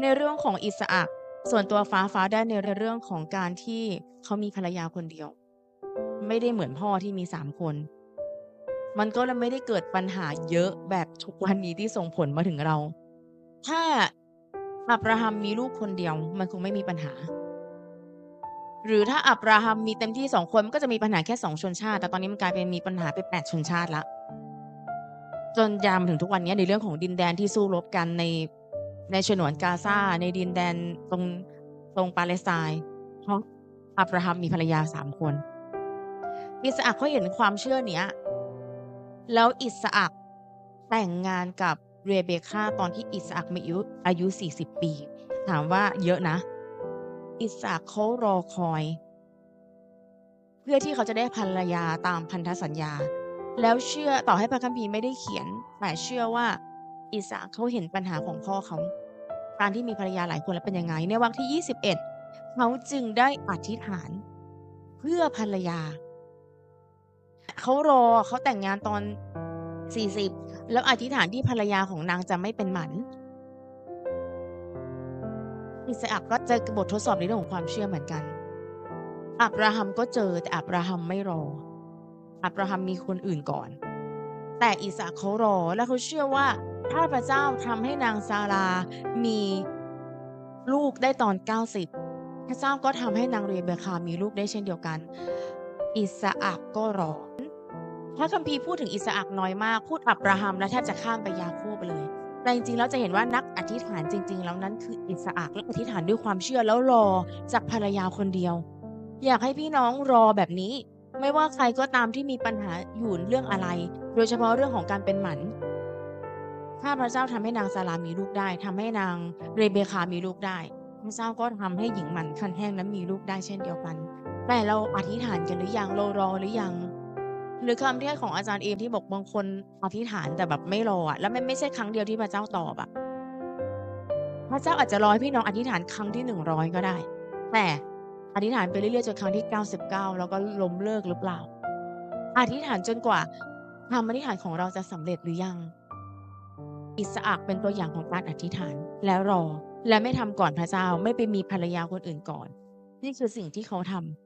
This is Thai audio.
ในเรื่องของอิสอักส่วนตัวฟ้าฟ้าได้ในเรื่องของการที่เขามีภรรยาคนเดียว ไม่ได้เหมือนพ่อที่มีสามคน มันก็เลยไม่ได้เกิดปัญหาเยอะแบบทุกวันนี้ที่ส่งผลมาถึงเรา ถ้าอับราฮัมมีลูกคนเดียว มันคงไม่มีปัญหา หรือถ้าอับราฮัมมีเต็มที่สองคนมันก็จะมีปัญหาแค่สองชนชาติ แต่ตอนนี้มันกลายเป็นมีปัญหาไปแปดชนชาติละจนยามถึงทุกวันนี้ในเรื่องของดินแดนที่สู้รบกันใน ในฉนวนกาซาในดินแดนตรงตรงปาเลสไตน์เพราะอับราฮัมมีภรรยาสามคนอิสอักเขาเห็นความเชื่อเนี้ย แล้วอิสอักแต่งงานกับเรเบคาตอนที่อิสอักมีอายุอายุ40ปี ถามว่าเยอะนะ อิสอักเขารอคอย เพื่อที่เขาจะได้ภรรยาตามพันธสัญญา แล้วเชื่อต่อให้พระคัมภีร์ไม่ได้เขียนแต่เชื่อว่า อิสอักเขาเห็นปัญหาของพ่อเขา การที่มีภรรยาหลายคนแล้วเป็นยังไง ในวันที่ 21 เขาจึงได้อธิษฐาน เพื่อภรรยา เขารอเขาแต่งงานตอน 40 แล้วอธิษฐานที่ภรรยาของนางจะไม่เป็นหมันอิสอักก็เจอบททดสอบในเรื่องของความเชื่อเหมือนกัน อับราฮัมก็เจอแต่อับราฮัมไม่รอ อับราฮัมมีคนอื่นก่อน แต่อิสอักเขารอและเขาเชื่อว่า ถ้าพระเจ้าทำให้นางซารามีลูกได้ตอน 90 พระเจ้าก็ทำให้นางเรเบคามีลูกได้เช่นเดียวกัน อิสอักก็รอพระคัมภีร์พูดถึงอิสอักน้อยมาก พูดอับราฮัมและแทบจะข้ามไปยาโคบเลย แต่จริงๆแล้วจะเห็นว่านักอธิษฐานจริง ๆ แล้วนั้นคืออิสอักและอธิษฐานด้วยความเชื่อแล้วรอจากภรรยาคนเดียว อยากให้พี่น้องรอแบบนี้ ไม่ว่าใครก็ตามที่มีปัญหาอยู่เรื่องอะไร โดยเฉพาะเรื่องของการเป็นหมัน ถ้าพระเจ้าทำให้นางซารามีลูกได้ทำให้นางเรเบคามีลูกได้ พระเจ้าก็ทำให้หญิงหมันคันแห้งนั้นมีลูกได้เช่นเดียวกัน แต่เราอธิษฐานกันหรือยังเรารอหรือยัง หรือคำเทศของอาจารย์เอมที่บอกบางคนอธิษฐานแต่แบบไม่รออะแล้วไมันไม่ใช่ครั้งเดียวที่พระเจ้าตอบอะพระเจ้าอาจจะรอให้พี่น้องอธิษฐานครั้งที่หนึ่งร้อยก็ได้ แต่อธิษฐานไปเรื่อยๆจนครั้งที่เก้าสิบเก้าแล้วก็ล้มเลิกหรือเปล่า อธิษฐานจนกว่าคำอธิษฐานของเราจะสำเร็จหรือยัง อิสอักเป็นตัวอย่างของการอธิษฐานแล้วรอ และไม่ทำก่อนพระเจ้าไม่ไปมีภรรยาคนอื่นก่อน นี่คือสิ่งที่เขาทำ